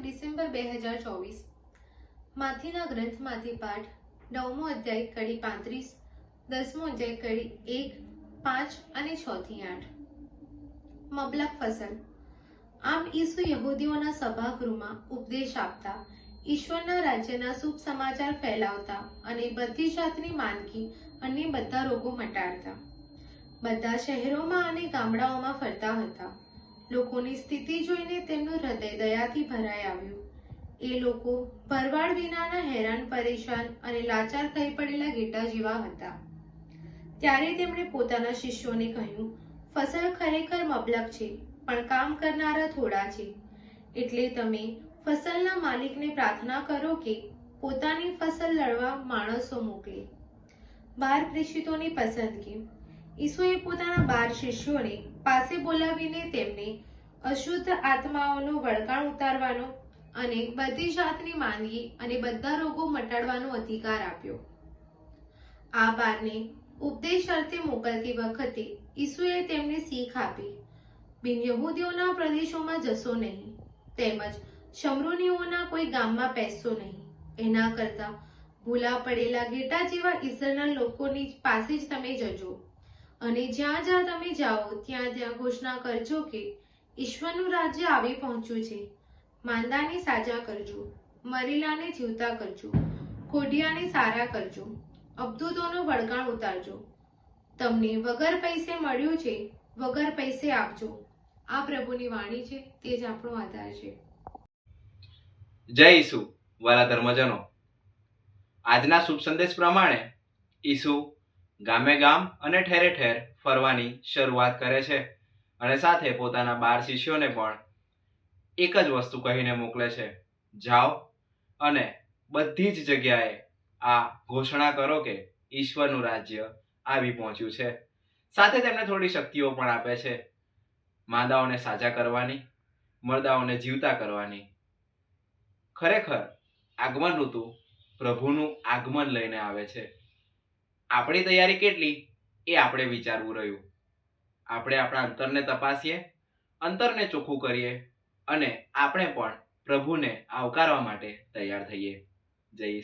December બે હજાર ચોવીસ. માથીના ગ્રંથમાંથી પાઠ નવમો અધ્યાય કડી પાંત્રીસ, દસમો અધ્યાય કડી એક, પાંચ અને છ થી આઠ. મબલક ફસલ. આમ ઈસુ યહૂદીઓના સભાગૃહમાં ઉપદેશ આપતા, ઈશ્વરના રાજ્યના શુભ સમાચાર ફેલાવતા અને બધી જાતની માંદગી અને બધા રોગો મટાડતા. બધા શહેરોમાં અને ગામડાઓમાં ફરતા હતા. લોકોની સ્થિતિ જોઈને તેમનું હૃદય દયાથી ભરાઈ આવ્યું. એ લોકો ભરવાડ વિનાના હેરાન, પરેશાન અને લાચાર થઈ પડેલા ઘેટા જેવા હતા. ત્યારે તેમણે પોતાના શિષ્યોને કહ્યું, ફસલ ખરેખર મબલક છે, પણ કામ કરનારા થોડા છે. એટલે તમે ફસલના માલિકને પ્રાર્થના કરો કે પોતાની ફસલ લડવા માણસો મોકલે. બાર પ્રેષિતોની પસંદગી. ઈસુએ પોતાના બાર શિષ્યોને પાસે બોલાવીને તેમને અશુદ્ધ આત્માઓનું વળગાણ ઉતારવાનો અને બધી જાતની માંદગી અને બધા રોગો મટાડવાનો અધિકાર આપ્યો. આ બારને ઉપદેશ અર્થે મોકલતી વખતે ઈસુએ તેમને શીખ આપી. બિન યહૂદીઓના પ્રદેશોમાં જશો નહીં, તેમજ શમરૂનીઓના કોઈ ગામમાં બેસશો નહીં. એના કરતા ભૂલા પડેલા ઘેટા જેવા ઈસરાયલના લોકોની પાસે જ તમે જજો. અને જ્યાં જ્યાં તમે જાઓ, ત્યાં ત્યાં ઘોષણા કરજો કે ઈશ્વરનું રાજ્ય આવી પહોંચ્યું છે. માંદાને સાજા કરજો, મરેલાને જીવતા કરજો, ખોડિયાને સારા કરજો, અબદૂતોનો વળગાણ ઉતારજો. તમને વગર પૈસે મળ્યું છે, વગર પૈસે આપજો. આ પ્રભુની વાણી છે, તે જ આપણો આધાર છે. જય ઈસુ, વાલા ધર્મજનો. આજના શુભ સંદેશ પ્રમાણે ઈસુ ગામે ગામ અને ઠેરે ઠેર ફરવાની શરૂઆત કરે છે અને સાથે પોતાના બાર શિષ્યોને પણ એક જ વસ્તુ કહીને મોકલે છે. જાઓ અને બધી જ જગ્યાએ આ ઘોષણા કરો કે ઈશ્વરનું રાજ્ય આવી પહોંચ્યું છે. સાથે તેમને થોડી શક્તિઓ પણ આપે છે. માંદાઓને સાજા કરવાની, મરદાઓને જીવતા કરવાની. ખરેખર આગમન ઋતુ પ્રભુનું આગમન લઈને આવે છે. આપણી તૈયારી કેટલી એ આપણે વિચારવું રહ્યું. આપણે આપણા અંતરને તપાસીએ, અંતરને ચોખ્ખું કરીએ અને આપણે પણ પ્રભુને આવકારવા માટે તૈયાર થઈએ. જય